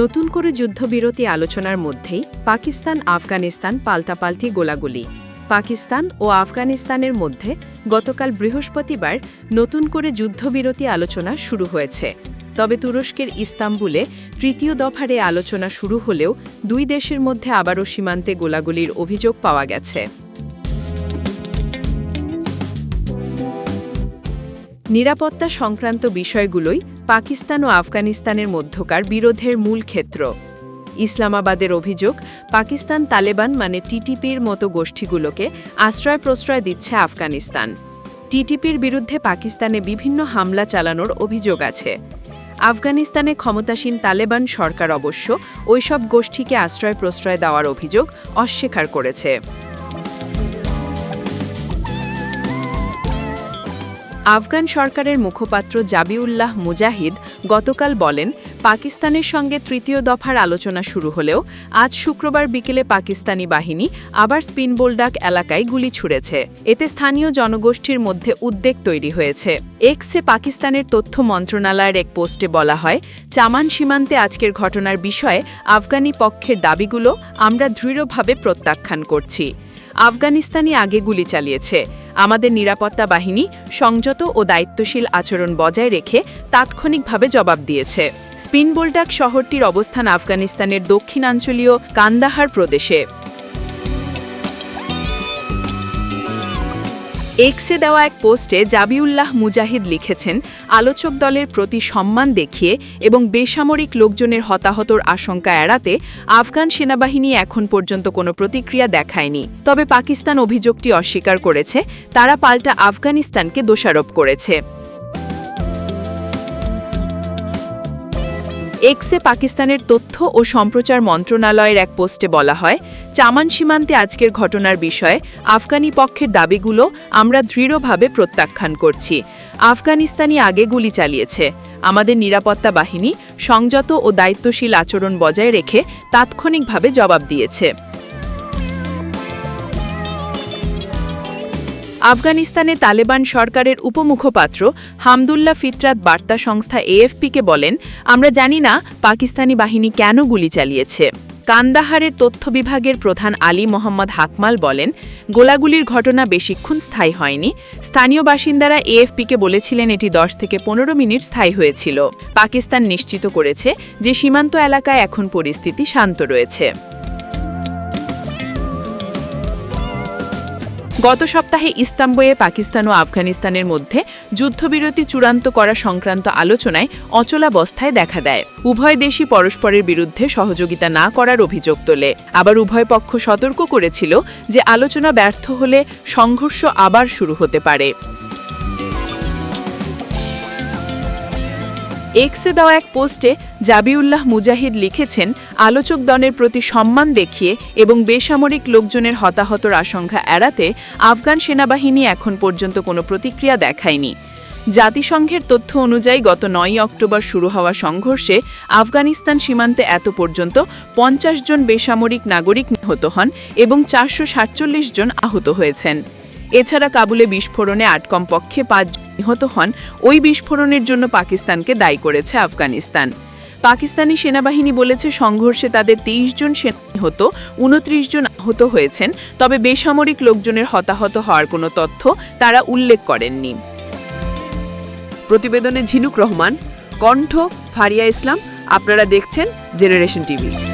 নতুন করে যুদ্ধবিরতি আলোচনার মধ্যেই পাকিস্তান, আফগানিস্তান পাল্টাপাল্টি গোলাগুলি। পাকিস্তান ও আফগানিস্তানের মধ্যে গতকাল বৃহস্পতিবার নতুন করে যুদ্ধবিরতি আলোচনা শুরু হয়েছে। তবে তুরস্কের ইস্তাম্বুলে তৃতীয় দফারে আলোচনা শুরু হলেও দুই দেশের মধ্যে আবারও সীমান্তে গোলাগুলির অভিযোগ পাওয়া গেছে। নিরাপত্তা সংক্রান্ত বিষয়গুলোই পাকিস্তান ও আফগানিস্তানের মধ্যকার বিরোধের মূল ক্ষেত্র। ইসলামাবাদের অভিযোগ, পাকিস্তান তালেবান মানে টিটিপির মতো গোষ্ঠীগুলোকে আশ্রয় প্রশ্রয় দিচ্ছে আফগানিস্তান। টিটিপির বিরুদ্ধে পাকিস্তানে বিভিন্ন হামলা চালানোর অভিযোগ আছে। আফগানিস্তানে ক্ষমতাসীন তালেবান সরকার অবশ্য ওইসব গোষ্ঠীকে আশ্রয় প্রশ্রয় দেওয়ার অভিযোগ অস্বীকার করেছে। আফগান সরকারের মুখপাত্র জাবিউল্লাহ মুজাহিদ গতকাল বলেন, পাকিস্তানের সঙ্গে তৃতীয় দফার আলোচনা শুরু হলেও আজ শুক্রবার বিকেলে পাকিস্তানি বাহিনী আবার স্পিনবোল্ডাক এলাকায় গুলি ছুড়েছে। এতে স্থানীয় জনগোষ্ঠীর মধ্যে উদ্বেগ তৈরি হয়েছে। এক্সে পাকিস্তানের তথ্য মন্ত্রণালয়ের এক পোস্টে বলা হয়, চামান সীমান্তে আজকের ঘটনার বিষয়ে আফগানি পক্ষের দাবিগুলো আমরা দৃঢ়ভাবে প্রত্যাখ্যান করছি। আফগানিস্তানি আগে গুলি চালিয়েছে। আমাদের নিরাপত্তা বাহিনী সংযত ও দায়িত্বশীল আচরণ বজায় রেখে তাৎক্ষণিকভাবে জবাব দিয়েছে। স্পিনবোল্ডাক শহরটির অবস্থান আফগানিস্তানের দক্ষিণাঞ্চলীয় কান্দাহার প্রদেশে। এক্সে দেওয়া এক পোস্টে জাবিউল্লাহ মুজাহিদ লিখেছেন, আলোচক দলের প্রতি সম্মান দেখিয়ে এবং বেসামরিক লোকজনের হতাহতর আশঙ্কা এড়াতে আফগান সেনাবাহিনী এখন পর্যন্ত কোনো প্রতিক্রিয়া দেখায়নি। তবে পাকিস্তান অভিযোগটি অস্বীকার করেছে, তারা পাল্টা আফগানিস্তানকে দোষারোপ করেছে। এক্সে পাকিস্তানের তথ্য ও সম্প্রচার মন্ত্রণালয়ের এক পোস্টে বলা হয়, চামান সীমান্তে আজকের ঘটনার বিষয়ে আফগানি পক্ষের দাবিগুলো আমরা দৃঢ়ভাবে প্রত্যাখ্যান করছি। আফগানিস্তানি আগে গুলি চালিয়েছে। আমাদের নিরাপত্তা বাহিনী সংযত ও দায়িত্বশীল আচরণ বজায় রেখে তাৎক্ষণিকভাবে জবাব দিয়েছে। আফগানিস্তানে তালেবান সরকারের উপমুখপাত্র হামদুল্লাহ ফিতরাত বার্তা সংস্থা এএফপিকে বলেন, আমরা জানি না পাকিস্তানি বাহিনী কেন গুলি চালিয়েছে। কান্দাহারের তথ্য বিভাগের প্রধান আলী মোহাম্মদ হাকমাল বলেন, গোলাগুলির ঘটনা বেশিক্ষণ স্থায়ী হয়নি। স্থানীয় বাসিন্দারা এএফপিকে বলেছিলেন এটি দশ থেকে পনেরো মিনিট স্থায়ী হয়েছিল। পাকিস্তান নিশ্চিত করেছে যে সীমান্ত এলাকায় এখন পরিস্থিতি শান্ত রয়েছে। গত সপ্তাহে ইস্তাম্বুয়ে পাকিস্তান ও আফগানিস্তানের মধ্যে যুদ্ধবিরতি চূড়ান্ত করা সংক্রান্ত আলোচনায় অচলাবস্থায় দেখা দেয়। উভয় দেশই পরস্পরের বিরুদ্ধে সহযোগিতা না করার অভিযোগ তোলে। আবার উভয় পক্ষ সতর্ক করেছিল যে আলোচনা ব্যর্থ হলে সংঘর্ষ আবার শুরু হতে পারে। এক্সে দেওয়া এক পোস্টে জাবিউল্লাহ মুজাহিদ লিখেছেন, আলোচক দলের প্রতি সম্মান দেখিয়ে এবং বেসামরিক লোকজনের হতাহতর আশঙ্কা এড়াতে আফগান সেনাবাহিনী এখন পর্যন্ত কোনো প্রতিক্রিয়া দেখায়নি। জাতিসংঘের তথ্য অনুযায়ী গত নয় অক্টোবর শুরু হওয়া সংঘর্ষে আফগানিস্তান সীমান্তে এত পর্যন্ত পঞ্চাশ জন বেসামরিক নাগরিক নিহত হন এবং চারশো সাতচল্লিশ জন আহত হয়েছেন। এছাড়া কাবুলে বিস্ফোরণে আট কমপক্ষে পাঁচ নিহত হন ওই বিস্ফোরণের জন্য পাকিস্তানকে দায়ী করেছে আফগানিস্তান। পাকিস্তানি সেনাবাহিনী বলেছে সংঘর্ষে তাদের তেইশ জন সেনা নিহত, উনত্রিশ জন আহত হয়েছেন, তবে বেসামরিক লোকজনের হতাহত হওয়ার কোনো তথ্য তারা উল্লেখ করেননি। প্রতিবেদনে ঝিনুক রহমান, কণ্ঠ ফারিয়া ইসলাম, আপনারা দেখছেন জেনারেশন টিভি।